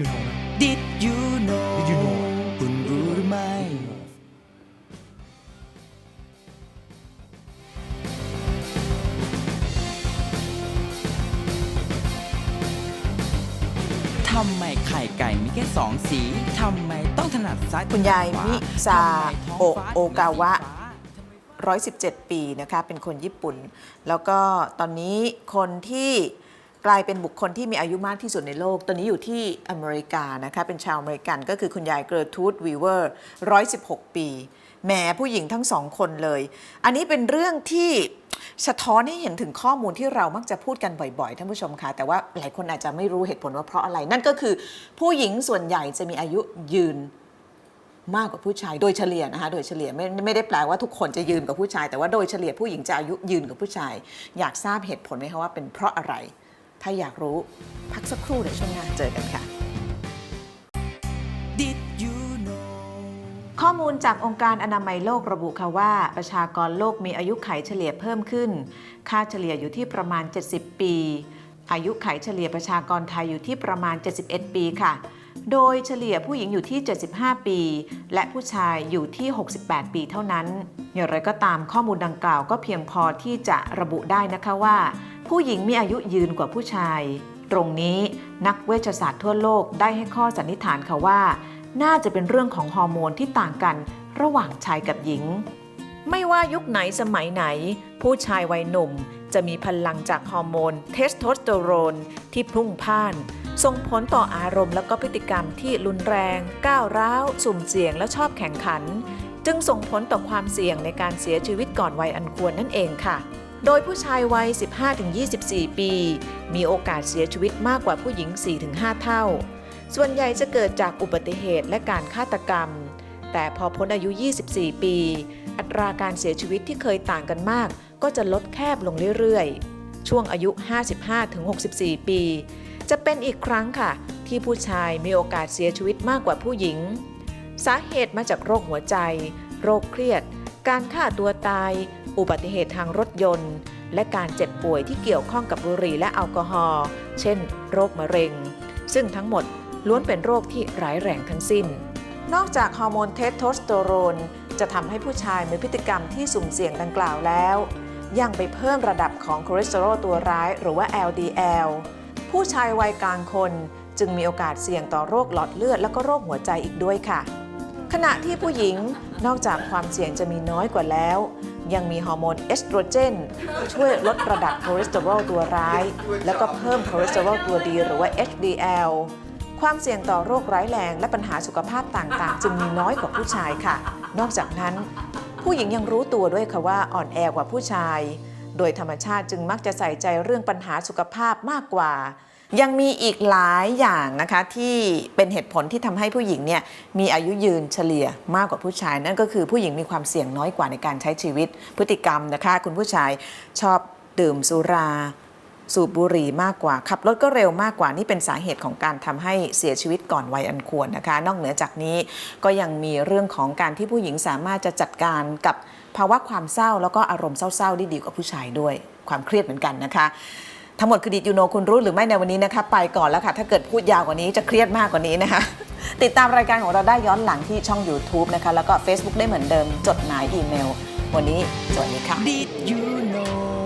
you know นะ Did you know Did you know คุณรู้หรือไม่ ทำไมไข่ไก่มีแค่สองสี ทำไมต้องถนัดซ้ายคุณยายขวมิซาทำไมท้งโอฟ้โอกาวะ ถึงสีฟ้า 117 ปีนะคะ เป็นคนญี่ปุ่น แล้วก็ตอนนี้คนที่ กลายเป็นบุคคลที่มีอายุมากที่สุดในโลก ตอนนี้อยู่ที่อเมริกานะคะ เป็นชาวอเมริกันก็คือคุณยายเกอร์ทูดวีเวอร์ 116 ปี แหมผู้หญิงทั้งสองคนเลย อันนี้เป็นเรื่องที่สะท้อนให้เห็นถึงข้อมูลที่เรามักจะพูดกันบ่อยๆ ท่านผู้ชมคะแต่ว่าหลายคนอาจจะไม่รู้เหตุผลว่าเพราะอะไร นั่นก็คือผู้หญิงส่วนใหญ่จะมีอายุยืนมากกว่าผู้ชายโดยเฉลี่ยนะคะโดยเฉลี่ยไม่ไม่ได้แปลว่าทุกคนจะยืนกับผู้ชาย แต่ว่าโดยเฉลี่ยผู้หญิงจะอายุยืนกับผู้ชาย อยากทราบเหตุผลไหมคะว่าเป็นเพราะอะไร ถ้าอยากรู้พักสักครู่เดี๋ยวช่วงหน้าเจอกันค่ะ Did you know ข้อมูลจากองค์การอนามัยโลกระบุค่ะว่า ประชากรโลกมีอายุไขเฉลี่ยเพิ่มขึ้น ค่าเฉลี่ยอยู่ที่ประมาณ 70 ปี อายุไขเฉลี่ยประชากรไทยอยู่ที่ประมาณ 71 ปีค่ะ โดยเฉลี่ยผู้หญิงอยู่ที่ 75 ปี และผู้ชายอยู่ที่ 68 ปีเท่านั้น อย่างไรก็ตามข้อมูลดังกล่าวก็เพียงพอที่จะระบุได้นะคะว่า ผู้หญิงมีอายุยืนกว่าผู้ชาย ตรงนี้นักเวชศาสตร์ทั่วโลกได้ให้ข้อสันนิษฐานค่ะว่า น่าจะเป็นเรื่องของฮอร์โมนที่ต่างกันระหว่างชายกับหญิง ไม่ว่ายุคไหนสมัยไหน ผู้ชายวัยหนุ่มจะมีพลังจากฮอร์โมนเทสโทสเตอโรนที่พุ่งพ่านส่งผลต่ออารมณ์และก็พฤติกรรมที่รุนแรง ก้าวร้าว สุ่มเสี่ยงและชอบแข่งขัน จึงส่งผลต่อความเสี่ยงในการเสียชีวิตก่อนวัยอันควรนั่นเองค่ะ โดยผู้ชายวัย 15-24 ปี มีโอกาสเสียชีวิตมากกว่าผู้หญิง 4-5 เท่า ส่วนใหญ่จะเกิดจากอุบัติเหตุและการฆาตกรรม แต่พอพ้นอายุ 24 ปี อัตราการเสียชีวิตที่เคยต่างกันมาก ก็จะลดแคบลงเรื่อยๆ ช่วงอายุ 55-64 ปี จะเป็นอีกครั้งค่ะ ที่ผู้ชายมีโอกาสเสียชีวิตมากกว่าผู้หญิง สาเหตุมาจากโรคหัวใจ โรคเครียด การฆ่าตัวตาย อุบัติเหตุทางรถยนต์ และการเจ็บป่วยที่เกี่ยวข้องกับบุหรี่และแอลกอฮอล์ เช่น โรคมะเร็ง ซึ่งทั้งหมดล้วนเป็นโรคที่ร้ายแรงทั้งสิ้น นอกจากฮอร์โมนเทสโทสเตอโรนจะทำให้ผู้ชายมีพฤติกรรมที่สุ่มเสี่ยงดังกล่าวแล้ว ยังไปเพิ่มระดับของคอเลสเตอรอลตัวร้ายหรือว่า LDL ผู้ชายวัยกลางคนจึงมีโอกาสเสี่ยงต่อโรคหลอดเลือดและก็โรคหัวใจอีกด้วยค่ะ ขณะที่ผู้หญิงนอกจากความเสี่ยงจะมีน้อยกว่าแล้ว ยังมีฮอร์โมนเอสโตรเจน ช่วยลดระดับคอเลสเตอรอลตัวร้าย แล้วก็เพิ่มคอเลสเตอรอลตัวดีหรือว่า HDL ความเสี่ยงต่อโรคร้ายแรงและปัญหาสุขภาพต่างๆ จึงมีน้อยกว่าผู้ชายค่ะ นอกจากนั้น ผู้หญิงยังรู้ตัวด้วยค่ะว่าอ่อนแอกว่าผู้ชาย โดยธรรมชาติจึงมักจะใส่ใจเรื่องปัญหาสุขภาพมากกว่า ยังมีอีกหลายอย่างนะคะที่เป็นเหตุผลที่ทำให้ผู้หญิงเนี่ยมีอายุยืนเฉลี่ยมากกว่าผู้ชาย นั่นก็คือผู้หญิงมีความเสี่ยงน้อยกว่าในการใช้ชีวิตพฤติกรรมนะคะ คุณผู้ชายชอบดื่มสุราสูบบุหรี่มากกว่า ขับรถก็เร็วมากกว่า นี่เป็นสาเหตุของการทำให้เสียชีวิตก่อนวัยอันควรนะคะ นอกเหนือจากนี้ก็ยังมีเรื่องของการที่ผู้หญิงสามารถจะจัดการกับภาวะความเศร้าแล้วก็อารมณ์เศร้าๆได้ดีกว่าผู้ชายด้วย ความเครียดเหมือนกันนะคะ ทั้งหมดคือดิจูโนคุณรู้หรือไม่ในวันนี้นะคะ ไปก่อนแล้วค่ะ ถ้าเกิดพูดยาวกว่านี้จะเครียดมากกว่านี้นะคะ ติดตามรายการของเราได้ย้อนหลังที่ช่อง YouTube นะคะ แล้วก็ Facebook ได้เหมือนเดิม จดหมายอีเมล วันนี้สวัสดีค่ะ Did you know